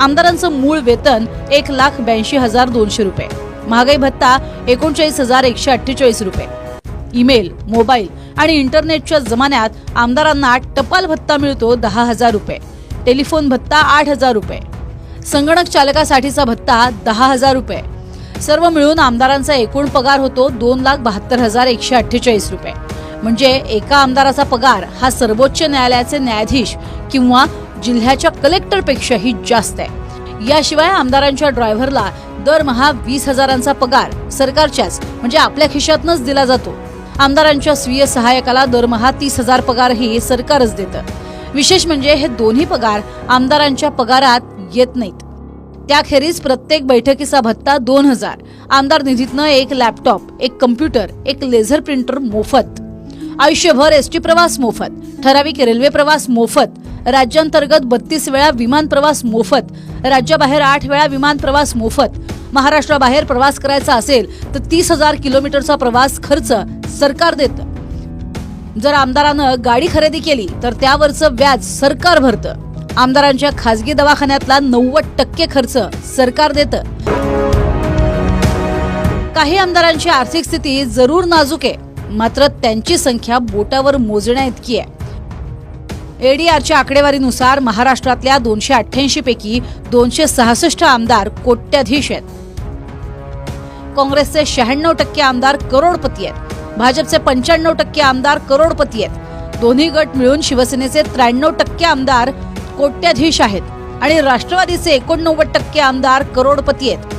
आमदारांचं मूळ वेतन एक लाख ब्याऐंशी हजार दोनशे रुपये. महागाई भत्ता एकोणचाळीस हजार एकशे अठ्ठेचाळीस रुपये. ईमेल मोबाईल आणि इंटरनेटच्या जमान्यात आमदारांना टपाल भत्ता मिळतो दहा हजार रुपये. टेलिफोन भत्ता आठ हजार रुपये. संगणक चालकासाठीचा भत्ता दहा हजार रुपये. सर्व मिळून आमदारांचा एकूण पगार होतो दोन लाख बहात्तर हजार एकशे अठ्ठेचाळीस रुपये. म्हणजे एका आमदाराचा पगार हा सर्वोच्च न्यायालयाचे न्यायाधीश किंवा जिल्ह्याच्या कलेक्टरपेक्षाही जास्त आहे. याशिवाय आमदारांच्या ड्रायव्हरला दरमहा वीस हजारांचा पगार सरकारच्याच म्हणजे आपल्या खिशातनच दिला जातो. आमदारांच्या स्वीय सहाय्यकाला दरमहा तीस हजार पगारही सरकारच देतं. विशेष म्हणजे हे दोन्ही पगार आमदारांच्या पगारात येत नाहीत. त्याखेरीज प्रत्येक बैठकीचा भत्ता दोन हजार. आमदार निधीतनं एक लॅपटॉप एक कम्प्युटर एक लेझर प्रिंटर मोफत. आयुष्यभर एसटी प्रवास मोफत. ठराविक रेल्वे प्रवास मोफत. राज्यांतर्गत बत्तीस वेळा विमान प्रवास मोफत राज्याबाहेर आठ वेळा विमान प्रवास मोफत. महाराष्ट्राबाहेर प्रवास करायचा असेल तर तीस हजार किलोमीटरचा प्रवास खर्च सरकार देतं. जर आमदारानं गाडी खरेदी केली तर त्यावरचं व्याज सरकार भरतं. आमदारांच्या खासगी दवाखान्यातला नव्वद टक्के खर्च सरकार देतं. काही आमदारांची आर्थिक स्थिती जरूर नाजूक आहे मात्र त्यांची संख्या बोटावर मोजण्या इतकी आहे. एडीआरच्या आकडेवारीनुसार महाराष्ट्रातल्या दोनशे अठ्ठ्याऐंशी पैकी दोनशे सहासष्ट आमदार कोट्याधीश आहेत. काँग्रेसचे शहाण्णव टक्के आमदार करोडपती आहेत. भाजपचे पंच्याण्णव टक्के आमदार करोडपती आहेत. दोन्ही गट मिळून शिवसेनेचे त्र्याण्णव टक्के आमदार कोट्याधीश आहेत आणि राष्ट्रवादीचे एकोणनव्वद टक्के आमदार करोडपती आहेत.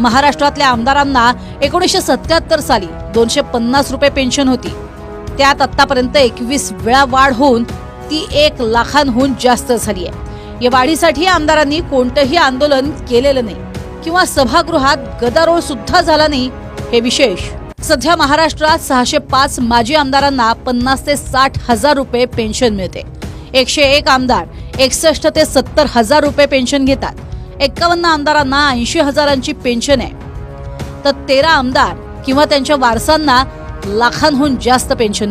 महाराष्ट्रातल्या आमदारांना एकोणीसशे सत्याहत्तर साली दोनशे पन्नास रुपये पेन्शन होती. त्यात आतापर्यंत एकवीस वेळा वाढ होऊन ती एक लाखांहून जास्त झाली आहे. या वाढीसाठी आमदारांनी कोणतंही आंदोलन केलेलं नाही किंवा सभागृहात गदारोळ सुद्धा झाला नाही हे विशेष. सध्या महाराष्ट्रात सहाशे पाच माजी आमदारांना पन्नास ते साठ हजार रुपये पेन्शन मिळते. एकशे एक आमदार एकसष्ट ते सत्तर हजार रुपये पेन्शन घेतात. एक्कावन्न आमदारांना ऐंशी हजारांची पेन्शन आहे. तर तेरा आमदार किंवा त्यांच्या वारसांना लाखांहून जास्त पेन्शन